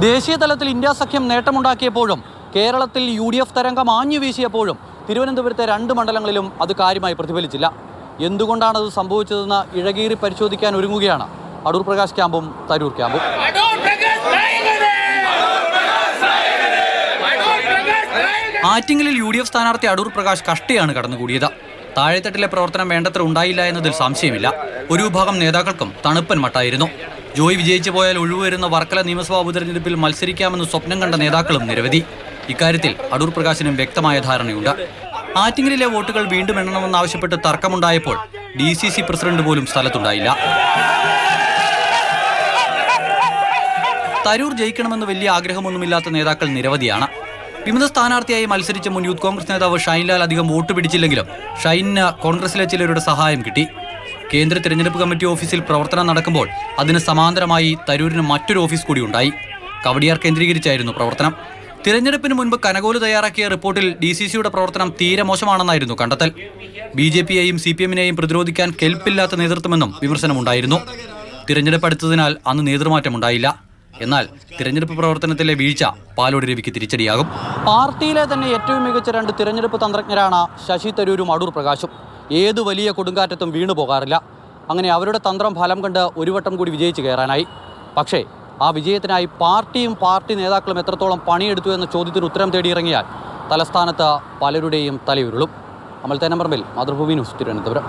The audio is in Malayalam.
ദേശീയ തലത്തിൽ ഇന്ത്യ സഖ്യം നേട്ടമുണ്ടാക്കിയപ്പോഴും കേരളത്തിൽ യു ഡി എഫ് തരംഗം ആഞ്ഞു വീശിയപ്പോഴും തിരുവനന്തപുരത്തെ രണ്ട് മണ്ഡലങ്ങളിലും അത് കാര്യമായി പ്രതിഫലിച്ചില്ല. എന്തുകൊണ്ടാണ് അത് സംഭവിച്ചതെന്ന് ഇഴകീറി പരിശോധിക്കാൻ ഒരുങ്ങുകയാണ് അടൂർ പ്രകാശ് ക്യാമ്പും തരൂർ ക്യാമ്പും. ആറ്റിങ്ങലിൽ യു ഡി എഫ് സ്ഥാനാർത്ഥി അടൂർ പ്രകാശ് കഷ്ടിയാണ് കടന്നുകൂടിയത്. താഴെത്തട്ടിലെ പ്രവർത്തനം വേണ്ടത്ര ഉണ്ടായില്ല എന്നതിൽ സംശയമില്ല. ഒരു വിഭാഗം നേതാക്കൾക്കും തണുപ്പൻ മട്ടായിരുന്നു. ജോയ് വിജയിച്ചു പോയാൽ ഒഴിവുവരുന്ന വർക്കല നിയമസഭാ ഉപതെരഞ്ഞെടുപ്പിൽ മത്സരിക്കാമെന്ന് സ്വപ്നം കണ്ട നേതാക്കളും നിരവധി. ഇക്കാര്യത്തിൽ അടൂർ പ്രകാശിനും വ്യക്തമായ ധാരണയുണ്ട്. ആറ്റിങ്ങലിലെ വോട്ടുകൾ വീണ്ടും എണ്ണണമെന്നാവശ്യപ്പെട്ട് തർക്കമുണ്ടായപ്പോൾ ഡി സി സി പ്രസിഡന്റ് പോലും സ്ഥലത്തുണ്ടായില്ല. തരൂർ ജയിക്കണമെന്ന് വലിയ ആഗ്രഹമൊന്നുമില്ലാത്ത നേതാക്കൾ നിരവധിയാണ്. വിമത സ്ഥാനാർത്ഥിയായി മത്സരിച്ച മുൻ യൂത്ത് കോൺഗ്രസ് നേതാവ് ഷൈൻലാൽ അധികം വോട്ട് പിടിച്ചില്ലെങ്കിലും ഷൈനിന് കോൺഗ്രസിലെ ചിലരുടെ സഹായം കിട്ടി. കേന്ദ്ര തിരഞ്ഞെടുപ്പ് കമ്മിറ്റി ഓഫീസിൽ പ്രവർത്തനം നടക്കുമ്പോൾ അതിന് സമാന്തരമായി തരൂരിന് മറ്റൊരു ഓഫീസ് കൂടി ഉണ്ടായി. കവടിയാർ കേന്ദ്രീകരിച്ചായിരുന്നു പ്രവർത്തനം. തിരഞ്ഞെടുപ്പിന് മുൻപ് കനകോൽ തയ്യാറാക്കിയ റിപ്പോർട്ടിൽ ഡി സി സിയുടെ പ്രവർത്തനം തീരെ മോശമാണെന്നായിരുന്നു കണ്ടെത്തൽ. ബി ജെ പിയെയും സി പി എമ്മിനെയും പ്രതിരോധിക്കാൻ കെൽപ്പില്ലാത്ത നേതൃത്വമെന്നും വിമർശനമുണ്ടായിരുന്നു. തിരഞ്ഞെടുപ്പ് അടുത്തതിനാൽ അന്ന് നേതൃമാറ്റമുണ്ടായില്ല. എന്നാൽ തിരഞ്ഞെടുപ്പ് പ്രവർത്തനത്തിലെ വീഴ്ച പാലോട് രവിക്ക് തിരിച്ചടിയാകും. പാർട്ടിയിലെ തന്നെ ഏറ്റവും മികച്ച രണ്ട് തിരഞ്ഞെടുപ്പ് തന്ത്രജ്ഞരാണ് ശശി തരൂരും അടൂർ പ്രകാശും. ഏത് വലിയ കൊടുങ്കാറ്റത്തും വീണു പോകാറില്ല. അങ്ങനെ അവരുടെ തന്ത്രം ഫലം കണ്ട് ഒരു വട്ടം കൂടി വിജയിച്ച് കയറാനായി. പക്ഷേ ആ വിജയത്തിനായി പാർട്ടിയും പാർട്ടി നേതാക്കളും എത്രത്തോളം പണിയെടുത്തു എന്ന ചോദ്യത്തിന് ഉത്തരം തേടിയിറങ്ങിയാൽ തലസ്ഥാനത്ത് പലരുടെയും തലയുരുളും. അമൽ തേനമ്പറമ്പിൽ മാതൃഭൂമി ന്യൂസ് തിരുവനന്തപുരം.